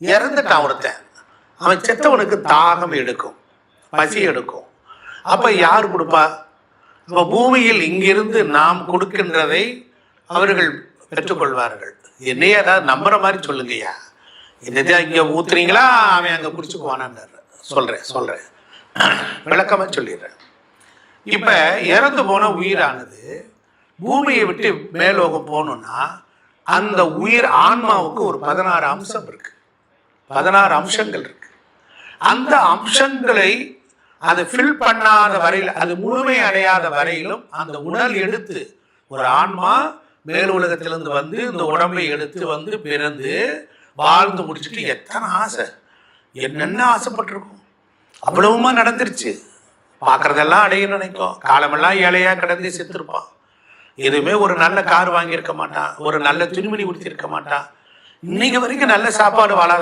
இறந்துட்டான் ஒருத்தன் அவன் செத்தவனுக்கு தாகம் எடுக்கும் பசி எடுக்கும். அப்ப யார் கொடுப்பா? அப்ப பூமியில் இங்கிருந்து நாம் கொடுக்கின்றதை அவர்கள் பெற்றுக்கொள்வார்கள். என்னையே ஏதாவது நம்புற மாதிரி சொல்லுங்கய்யா. என்னதான் இங்க ஊத்துறீங்களா? அவன் அங்க குடிச்சு சொல்றேன் சொல்றேன். விளக்கமா சொல்லிடுறேன். இப்ப இறந்து போன உயிரானது பூமியை விட்டு மேலோகம் போகணும்னா அந்த உயிர் ஆன்மாவுக்கு ஒரு பதினாறு அம்சம் இருக்கு. பதினாறு அம்சங்கள் இருக்கு. அந்த அம்சங்களை அதை ஃபில் பண்ணாத வரையில் அது முழுமை அடையாத வரையிலும் அந்த உடல் எடுத்து ஒரு ஆன்மா மேல் உலகத்திலிருந்து வந்து இந்த உடம்பை எடுத்து வந்து பிறந்து வாழ்ந்து முடிச்சுட்டு எத்தனை ஆசை. என்னென்ன ஆசைப்பட்டிருக்கும். அவ்வளவுமா நடந்துருச்சு. பார்க்குறதெல்லாம் அடைய நினைக்கும். காலமெல்லாம் ஏழையாக கிடந்து செத்துருப்பான். எதுவுமே ஒரு நல்ல கார் வாங்கியிருக்க மாட்டான். ஒரு நல்ல துணிமணி உடுத்தியிருக்க மாட்டான். இன்னைக்கு வரைக்கும் நல்ல சாப்பாடு வாழாத